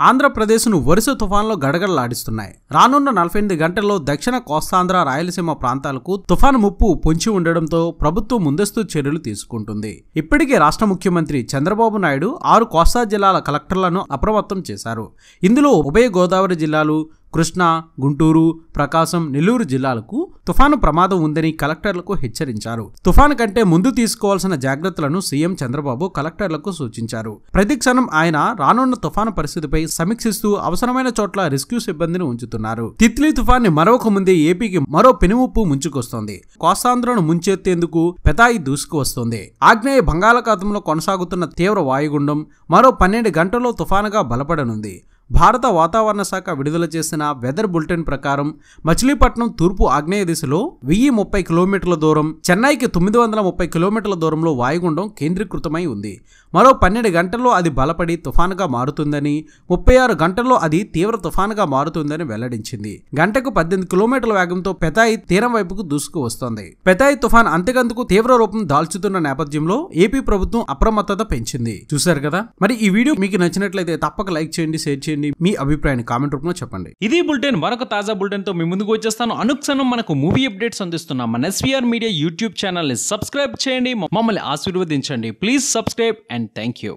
ఆంధ్రప్రదేశ్ను వరుస తుఫాన్లు గడగడలాడిస్తున్నాయి. రానున్న నలభై ఎనిమిది గంటల్లో దక్షిణ కోస్తాంధ్ర రాయలసీమ ప్రాంతాలకు తుఫాను ముప్పు పొంచి ఉండడంతో ప్రభుత్వం ముందస్తు చర్యలు తీసుకుంటుంది. ఇప్పటికే రాష్ట్ర ముఖ్యమంత్రి చంద్రబాబు నాయుడు ఆరు కోస్తా జిల్లాల కలెక్టర్లను అప్రమత్తం చేశారు. ఇందులో ఉభయ గోదావరి జిల్లాలు కృష్ణా గుంటూరు ప్రకాశం నెల్లూరు జిల్లాలకు తుఫాను ప్రమాదం ఉందని కలెక్టర్లకు హెచ్చరించారు. తుఫాను కంటే ముందు తీసుకోవాల్సిన జాగ్రత్తలను సీఎం చంద్రబాబు కలెక్టర్లకు సూచించారు. ప్రతిక్షణం ఆయన రానున్న తుఫాను పరిస్థితిపై సమీక్షిస్తూ అవసరమైన చోట్ల రెస్క్యూ సిబ్బందిని ఉంచుతున్నారు. తిత్లీ తుఫాన్ని మరొక ముందే ఏపీకి మరో పెనుముప్పు ముంచుకొస్తోంది. కోస్తాంధ్రను ముంచెత్తేందుకు పెతాయి దూసుకు వస్తోంది ఆగ్నేయ బంగాళాఖాతంలో కొనసాగుతున్న తీవ్ర వాయుగుండం మరో పన్నెండు గంటల్లో తుఫానుగా బలపడనుంది. భారత వాతావరణ శాఖ విడుదల చేసిన వెదర్ బులెటిన్ ప్రకారం మచిలీపట్నం తూర్పు ఆగ్నేయ దిశలో వెయ్యి ముప్పై కిలోమీటర్ల దూరం చెన్నైకి తొమ్మిది వందల ముప్పై కిలోమీటర్ల దూరంలో వాయుగుండం కేంద్రీకృతమై ఉంది. మరో పన్నెండు గంటల్లో అది బలపడి తుఫానుగా మారుతుందని ముప్పై ఆరు గంటల్లో అది తీవ్ర తుఫానుగా మారుతుందని వెల్లడించింది. గంటకు పద్దెనిమిది కిలోమీటర్ల వేగంతో పెతాయి తీరం వైపుకు దూసుకు వస్తోంది. పెతాయి తుఫాన్ అంతకంతకు తీవ్ర రూపం దాల్చుతున్న నేపథ్యంలో ఏపీ ప్రభుత్వం అప్రమత్తత పెంచింది. చూశారు కదా? మరి ఈ వీడియో మీకు నచ్చినట్లయితే తప్పక లైక్ చేయండి షేర్ చేయండి మీ అభిప్రాయాన్ని కామెంట్ రూపంలో చెప్పండి. ఇది బులెటిన్. మరొక తాజా బులెటిన్తో మీ ముందుకు వచ్చేస్తాను. అనుక్షణం మనకు మూవీ అప్డేట్స్ అందిస్తున్న మన ఎస్వీఆర్ మీడియా యూట్యూబ్ ఛానల్ని సబ్స్క్రైబ్ చేయండి. మమ్మల్ని ఆశీర్వదించండి. Please subscribe and thank you